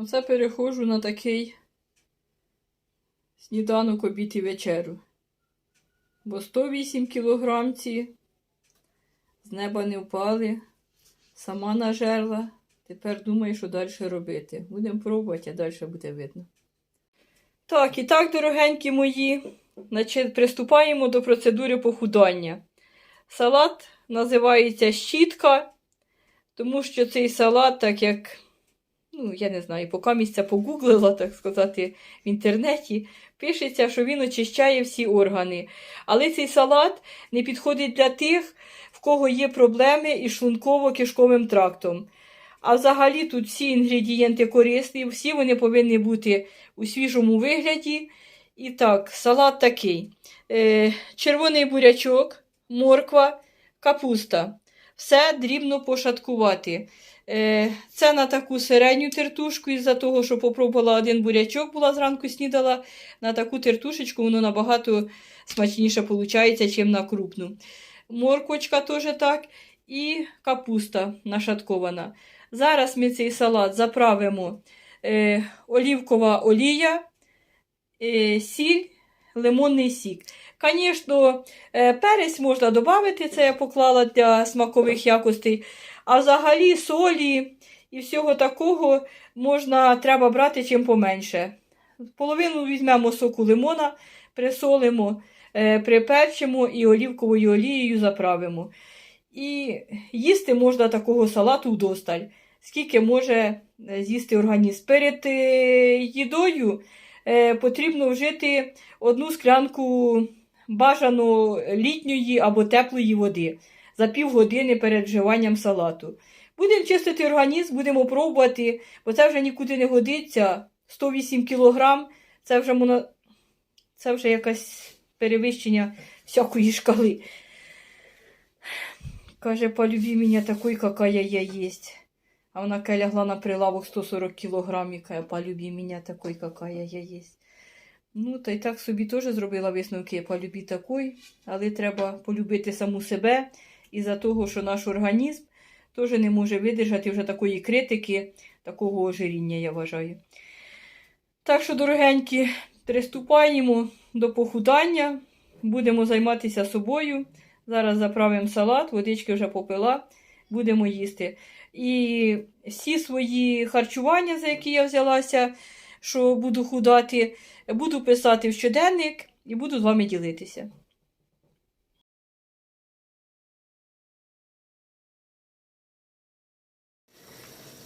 Оце переходжу на такий сніданок, обід і вечерю. Бо 108 кілограм ці з неба не впали, сама нажерла. Тепер думаю, що далі робити. Будемо пробувати, а далі буде видно. Так, і так, дорогенькі мої, значить, приступаємо до процедури похудання. Салат називається щітка, тому що цей салат, так як, ну, я не знаю, поки місця погуглила, так сказати, в інтернеті, пишеться, що він очищає всі органи. Але цей салат не підходить для тих, в кого є проблеми із шлунково-кишковим трактом. А взагалі тут всі інгредієнти корисні, всі вони повинні бути у свіжому вигляді. І так, салат такий: е, червоний бурячок, морква, капуста. Все дрібно пошаткувати. Е, це на таку середню тертушку, із-за того, що попробувала один бурячок, була зранку снідала. На таку тертушечку воно набагато смачніше виходить, ніж на крупну. Моркочка теж так. І капуста нашаткована. Зараз ми цей салат заправимо е, олівкова олія, е, сіль, лимонний сік. Звісно, е, перець можна додати, це я поклала для смакових якостей. А взагалі солі і всього такого можна, треба брати чим поменше. Половину візьмемо соку лимона, присолимо, е, приперчимо і олівковою олією заправимо. І їсти можна такого салату вдосталь, скільки може е, з'їсти організм. Перед їдою потрібно вжити одну склянку бажано літньої або теплої води за півгодини перед вживанням салату. Будемо чистити організм, будемо пробувати, бо це вже нікуди не годиться. 108 кілограм, це вже, моно... це вже якесь перевищення всякої шкали. Каже, полюби мене такой, какая я есть. А вона каже, лягла на прилавок 140 кілограм і каже, полюби мене такой, какая я есть. Ну, та й так собі теж зробила висновки, полюбі такой, але треба полюбити саму себе із-за того, що наш організм теж не може видержати вже такої критики, такого ожиріння, я вважаю. Так що, дорогенькі, приступаємо до похудання, будемо займатися собою. Зараз заправимо салат, водички вже попила, будемо їсти. І всі свої харчування, за які я взялася, що буду худати, буду писати в щоденник і буду з вами ділитися.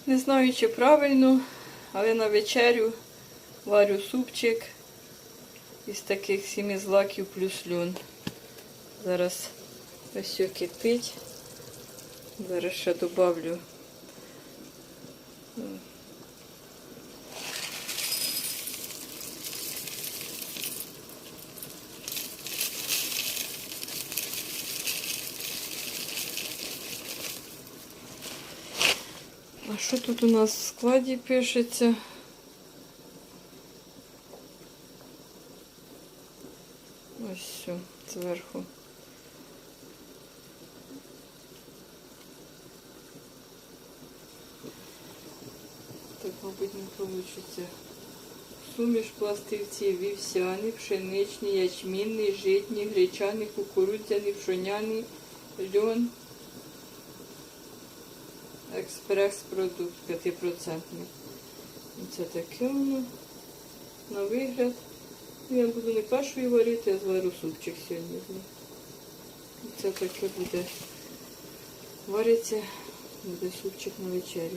Не знаю, чи правильно, але на вечерю варю супчик із таких сіми злаків плюс льон. Зараз ось все кипить. Зараз ще добавлю. А що тут у нас в складі пишеться? Ось все, зверху. Мабуть, не вийде. Суміш пластивців вівсяний, пшеничний, ячмінний, житній, гречаний, кукурудзяний, пшоняний, льон, експрес-продукт 5%. Це таке воно на вигляд. Ну, Я буду не кашею варити, а зварю супчик сьогодні. Це таке буде вариться, буде супчик на вечерю.